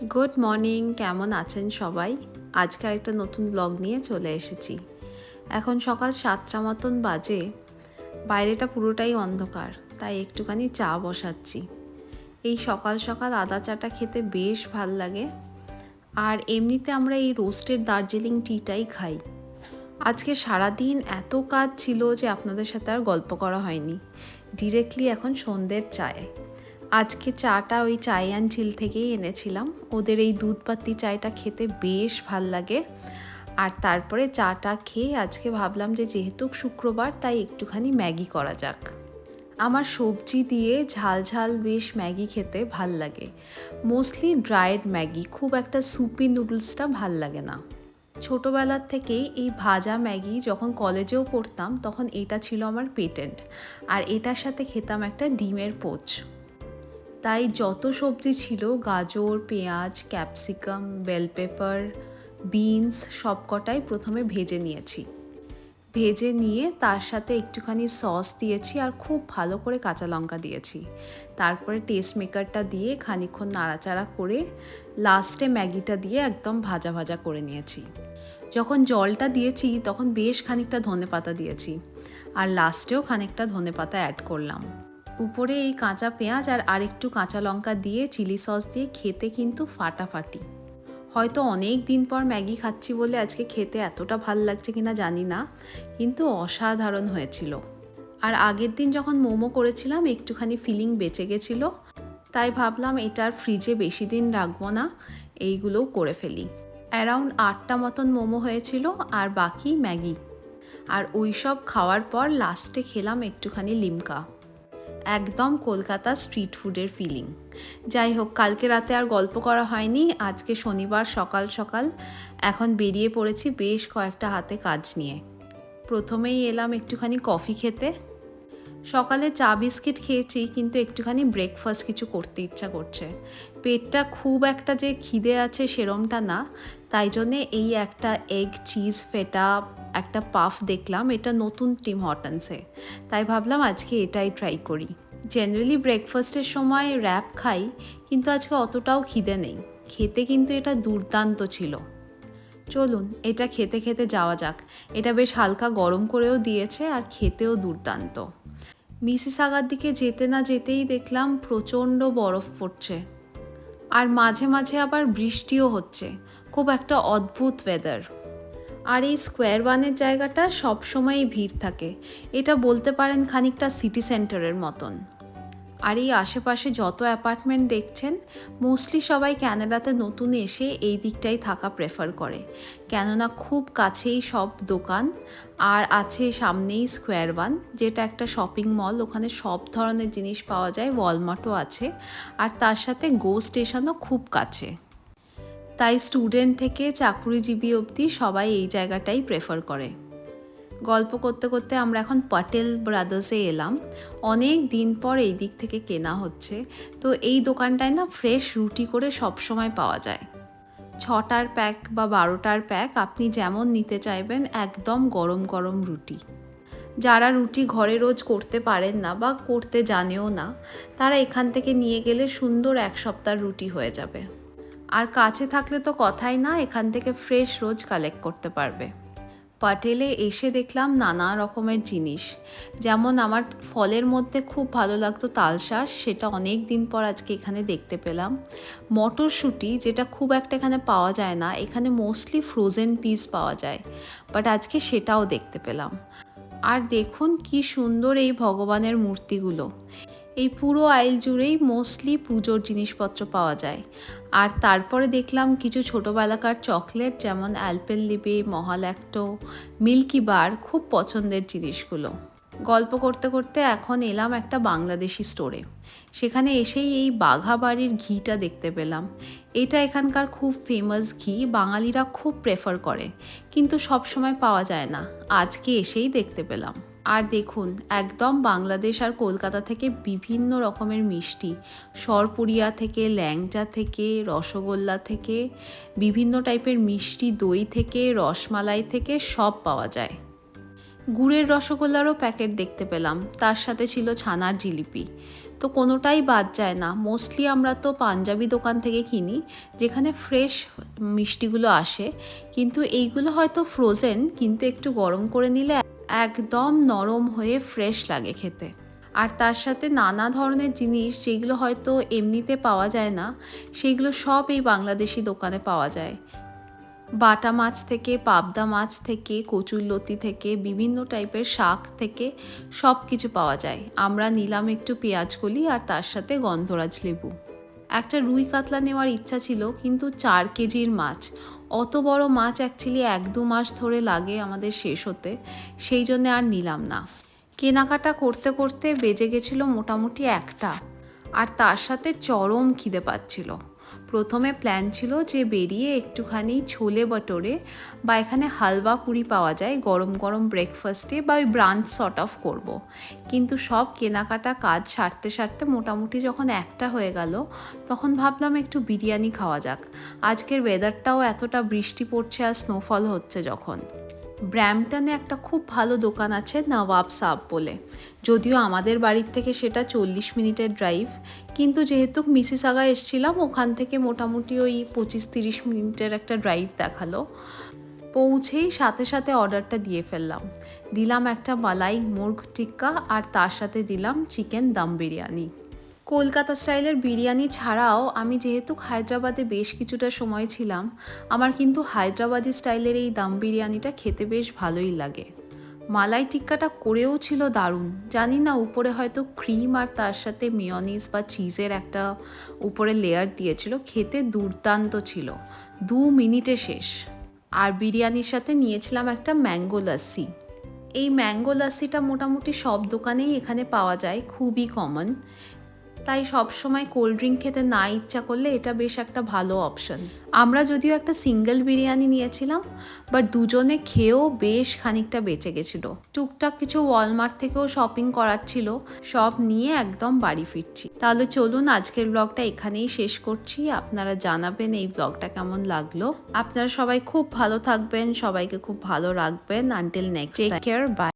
Good morning কেমন আছেন সবাই? আজকে একটা নতুন ব্লগ নিয়ে চলে এসেছি। এখন সকাল সাতটা মতন বাজে, বাইরেটা পুরোটাই অন্ধকার, তাই একটুখানি চা বসাচ্ছি। এই সকাল সকাল আদা চাটা খেতে বেশ ভালো লাগে। আর এমনিতে আমরা এই রোস্টেড দার্জিলিং টিটাই খাই। আজকে সারাদিন এত কাজ ছিল যে আপনাদের সাথে আর গল্প করা হয়নি। ডিরেক্টলি এখন সন্ধ্যের চায়। আজকে চাটা ওই চায়ান ঝিল থেকেই এনেছিলাম। ওদের এই দুধ পাত্তি চায়টা খেতে বেশ ভালো লাগে। আর তারপরে চাটা খেয়ে আজকে ভাবলাম যে যেহেতু শুক্রবার, তাই একটুখানি ম্যাগি করা যাক। আমার সবজি দিয়ে ঝাল ঝাল বেশ ম্যাগি খেতে ভালো লাগে। মোস্টলি ড্রায়েড ম্যাগি, খুব একটা সুপি নুডলসটা ভালো লাগে না। ছোটোবেলার থেকেই এই ভাজা ম্যাগি যখন কলেজেও পড়তাম, তখন এটা ছিল আমার পেটেন্ট। আর এটার সাথে খেতাম একটা ডিমের পোচ। তাই যত সবজি ছিল, গাজর, পেঁয়াজ, ক্যাপসিকাম বেল পেপার বিনস সব কটাই প্রথমে ভেজে নিয়েছি। ভেজে নিয়ে তার সাথে একটুখানি সস দিয়েছি আর খুব ভালো করে কাঁচা লঙ্কা দিয়েছি। তারপরে টেস্ট মেকারটা দিয়ে খানিক্ষণ নাড়াচাড়া করে লাস্টে ম্যাগিটা দিয়ে একদম ভাজা ভাজা করে নিয়েছি। যখন জলটা দিয়েছি, তখন বেশ খানিকটা ধনে পাতা দিয়েছি। আর লাস্টেও খানিকটা ধনে পাতা অ্যাড করলাম। উপরে এই কাঁচা পেঁয়াজ আর আরেকটু কাঁচা লঙ্কা দিয়ে চিলি সস দিয়ে খেতে কিন্তু ফাটাফাটি। হয়তো অনেক দিন পর ম্যাগি খাচ্ছি বলে আজকে খেতে এতটা ভালো লাগছে কিনা জানি না, কিন্তু অসাধারণ হয়েছিল। আর আগের দিন যখন মোমো করেছিলাম, একটুখানি ফিলিং বেঁচে গেছিল, তাই ভাবলাম এটার ফ্রিজে বেশি দিন রাখব না, এইগুলোও করে ফেলি। অ্যারাউন্ড আটটা মতন মোমো হয়েছিল আর বাকি ম্যাগি। আর ওই সব খাওয়ার পর লাস্টে খেলাম একটুখানি লিমকা। একদম কলকাতা স্ট্রিট ফুডের ফিলিং যাই হোক, কালকে রাতে আর গল্প করা হয়নি, আজকে শনিবার সকাল সকাল। এখন বেরিয়ে পড়েছি বেশ কয়েকটা হাতে কাজ নিয়ে। প্রথমেই এলাম একটুখানি কফি খেতে। সকালে চা বিস্কিট খেয়েছি, কিন্তু একটুখানি ব্রেকফাস্ট কিছু করতে ইচ্ছা করছে। পেটটা খুব একটা যে খিদে আছে সেরমটা না। তাই জন্যে এই একটা এগ চিজ ফেটা একটা পাফ দেখলাম, এটা নতুন টিম হটনসে। তাই ভাবলাম আজকে এটাই ট্রাই করি। জেনারেলি ব্রেকফাস্টের সময় র্যাপ খাই, কিন্তু আজকে অতটাও খিদে নেই। খেতে কিন্তু এটা দুর্দান্ত ছিল। চলুন, এটা খেতে খেতে যাওয়া যাক। এটা বেশ হালকা গরম করেও দিয়েছে আর খেতেও দুর্দান্ত। মিসিসাগার দিকে যেতে না যেতেই দেখলাম প্রচণ্ড বরফ পড়ছে। আর মাঝে মাঝে আবার বৃষ্টিও হচ্ছে। খুব একটা অদ্ভুত ওয়েদার আর এই স্কোয়ার ওয়ানের জায়গাটা সবসময়ই ভিড় থাকে। এটা বলতে পারেন খানিকটা সিটি সেন্টারের মতন। আর এই আশেপাশে যত অ্যাপার্টমেন্ট দেখছেন, মোস্টলি সবাই ক্যানাডাতে নতুন এসে এই দিকটাই থাকা প্রেফার করে। কেননা খুব কাছেই সব দোকান আর আছে সামনেই স্কোয়ার ওয়ান, যেটা একটা শপিং মল, ওখানে সব ধরনের জিনিস পাওয়া যায়, ওয়ালমার্টও আছে। আর তার সাথে গো স্টেশনও খুব কাছে। তাই স্টুডেন্ট থেকে চাকরিজীবী অবধি সবাই এই জায়গাটাই প্রেফার করে। গল্প করতে করতে আমরা এখন পটেল ব্রাদার্সে এলাম। অনেক দিন পর এই দিক থেকে কেনা হচ্ছে। তো এই দোকানটায় না ফ্রেশ রুটি করে সব সময় পাওয়া যায়। ছটার প্যাক বা বারোটার প্যাক আপনি যেমন নিতে চাইবেন একদম গরম গরম রুটি। যারা রুটি ঘরে রোজ করতে পারেন না বা করতে জানেও না, তারা এখান থেকে নিয়ে গেলে সুন্দর এক সপ্তাহ রুটি হয়ে যাবে। আর কাছে থাকলে তো কথাই না, এখান থেকে ফ্রেশ রোজ কালেক্ট করতে পারবে। পাটেলে এসে দেখলাম নানা রকমের জিনিস। যেমন আমার ফলের মধ্যে খুব ভালো লাগতো তালশাঁস সেটা অনেক দিন পর আজকে এখানে দেখতে পেলাম। মটরশুঁটি, যেটা খুব একটা এখানে পাওয়া যায় না, এখানে মোস্টলি ফ্রোজেন পিস পাওয়া যায় বাট আজকে সেটাও দেখতে পেলাম। আর দেখুন কি সুন্দর এই ভগবানের মূর্তিগুলো। এই পুরো আইল জুড়েই মোস্টলি পুজোর জিনিসপত্র পাওয়া যায়। আর তারপরে দেখলাম কিছু ছোটোবেলাকার চকলেট যেমন অ্যালপেন লিবে মহাল্যাক্টো মিল্কি বার খুব পছন্দের জিনিসগুলো। গল্প করতে করতে এখন এলাম একটা বাংলাদেশি স্টোরে সেখানে এসেই এই বাঘা বাড়ির ঘিটা দেখতে পেলাম। এটা এখানকার খুব ফেমাস ঘি, বাঙালিরা খুব প্রেফার করে। কিন্তু সব সময় পাওয়া যায় না। আজকে এসেই দেখতে পেলাম। আর দেখুন, একদম বাংলাদেশ আর কলকাতা থেকে বিভিন্ন রকমের মিষ্টি। সরপুরিয়া থেকে, ল্যাংচা থেকে, রসগোল্লা থেকে, বিভিন্ন টাইপের মিষ্টি দই থেকে, রসমালাই থেকে সব পাওয়া যায়। গুড়ের রসগোল্লারও প্যাকেট দেখতে পেলাম, তার সাথে ছিল ছানার জিলিপি। তো কোনোটাই বাদ যায় না, মোস্টলি আমরা তো পাঞ্জাবি দোকান থেকে কিনি, যেখানে ফ্রেশ মিষ্টিগুলো আসে, কিন্তু এইগুলো হয়তো ফ্রোজেন কিন্তু একটু গরম করে নিলে একদম নরম হয়ে ফ্রেশ লাগে খেতে। আর তার সাথে নানা ধরনের জিনিস যেগুলো হয়তো এমনিতে পাওয়া যায় না সেইগুলো সব এই বাংলাদেশি দোকানে পাওয়া যায়। বাটা মাছ থেকে, পাবদা মাছ থেকে কচুরলতি থেকে, বিভিন্ন টাইপের শাক থেকে সব কিছু পাওয়া যায়। আমরা নিলাম একটু পেঁয়াজ কলি আর তার সাথে গন্ধরাজ লেবু। একটা রুই কাতলা নেওয়ার ইচ্ছা ছিল, কিন্তু চার কেজির মাছ। অত বড় মাছ অ্যাকচুয়ালি এক দু মাস ধরে লাগে আমাদের শেষ হতে, সেই জন্য আর নিলাম না। কেনাকাটা করতে করতে বেজে গেছিল মোটামুটি একটা, আর তার সাথে চরম খিদে পাচ্ছিল। প্রথমে প্ল্যান ছিল যে বেরিয়ে একটুখানি ছোলে বটরে বা এখানে হালবা পুরি পাওয়া যায়, গরম গরম ব্রেকফাস্টে বা ওই ব্রাঞ্চ শর্ট অফ করব। কিন্তু সব কেনাকাটা কাজ সারতে সারতে মোটামুটি যখন একটা হয়ে গেল, তখন ভাবলাম একটু বিরিয়ানি খাওয়া যাক আজকের ওয়েদারটাও এতটা বৃষ্টি পড়ছে আর স্নোফল হচ্ছে যখন ব্র্যামটনে একটা খুব ভালো দোকান আছে নবাব সাব বলে। যদিও আমাদের বাড়ির থেকে সেটা চল্লিশ মিনিটের ড্রাইভ, কিন্তু যেহেতু মিসিসাগা এসছিলাম, ওখান থেকে মোটামুটি ওই পঁচিশ তিরিশ মিনিটের একটা ড্রাইভ দেখাল। পৌঁছেই সাথে সাথে অর্ডারটা দিয়ে ফেললাম। দিলাম একটা মালাই মুর্গ টিক্কা আর তার সাথে দিলাম চিকেন দম বিরিয়ানি। কলকাতা স্টাইলের বিরিয়ানি ছাড়াও আমি যেহেতু হায়দ্রাবাদে বেশ কিছুটা সময় ছিলাম, আমার কিন্তু হায়দ্রাবাদি স্টাইলের এই দাম বিরিয়ানিটা খেতে বেশ ভালোই লাগে। মালাই টিক্কাটা করেও ছিল দারুণ। জানি না, উপরে হয়তো ক্রিম আর তার সাথে মিয়নিস বা চিজের একটা উপরে লেয়ার দিয়েছিল। খেতে দুর্দান্ত ছিল। দু মিনিটে শেষ। আর বিরিয়ানির সাথে নিয়েছিলাম একটা ম্যাঙ্গো লাস্সি এই ম্যাঙ্গো লাস্সিটা মোটামুটি সব দোকানেই এখানে পাওয়া যায়, খুবই কমন তাই সব সময় কোল্ড ড্রিঙ্ক খেতে না ইচ্ছা করলে এটা বেশ একটা ভালো অপশন আমরা যদিও একটা সিঙ্গেল বিরিয়ানি নিয়েছিলাম বাট দুজনে খেয়েও বেশ খানিকটা বেঁচে গেছিল। টুকটাক কিছু ওয়ালমার্ট থেকেও শপিং করার ছিল সব নিয়ে একদম বাড়ি ফিরছি। তাহলে চলুন আজকের ব্লগটা এখানেই শেষ করছি। আপনারা জানাবেন এই ব্লগটা কেমন লাগল। আপনারা সবাই খুব ভালো থাকবেন সবাইকে খুব ভালো রাখবেন। Until next care bye